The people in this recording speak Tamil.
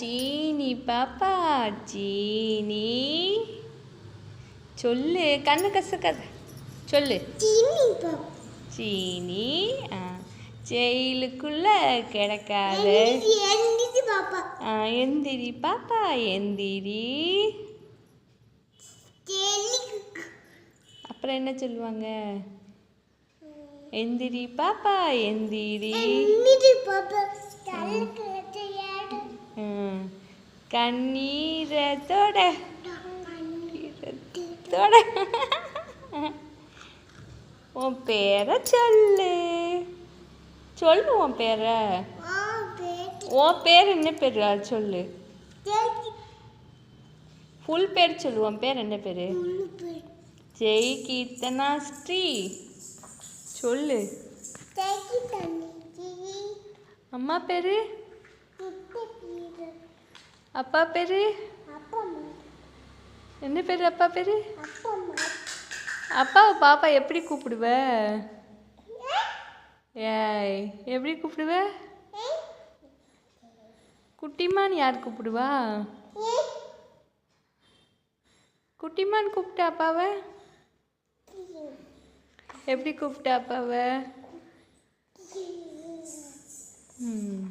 சீனி பாப்பா சீனி. சொல்லு கண்ணு கசக்காத சொல்லு. சீனி ஆ. ஜெயிலுக்குள்ள கிடக்காத. எந்திரி பாப்பா. ஆ, எந்திரி பாப்பா எந்திரி. ஜெல்லிக்கு அப்புறம் என்ன சொல்லுவாங்க? எந்திரி பாப்பா எந்திரி. பாப்பா. கண்ணீரை தொட. தொட. உன் பேரை சொல்லு. சொல்லு உன் பேரை. உன் பேர். என்ன பேர்? சொல்லு. ஃபுல் பேர் சொல்லு. உன் பேர் என்ன பேர்? ஜெய் கீர்த்தனா ஸ்ரீ. சொல்லு. அம்மா பேர்? அப்பா பேர்? என்ன பேர் அப்பா பேர்? அப்பாவை பாப்பா எப்படி கூப்பிடுவ? ஏய் எப்படி கூப்பிடுவ? குட்டிமான் யார் கூப்பிடுவா? குட்டிமான் கூப்பிட்ட அப்பாவை? எப்படி கூப்பிட்ட அப்பாவை? ம்.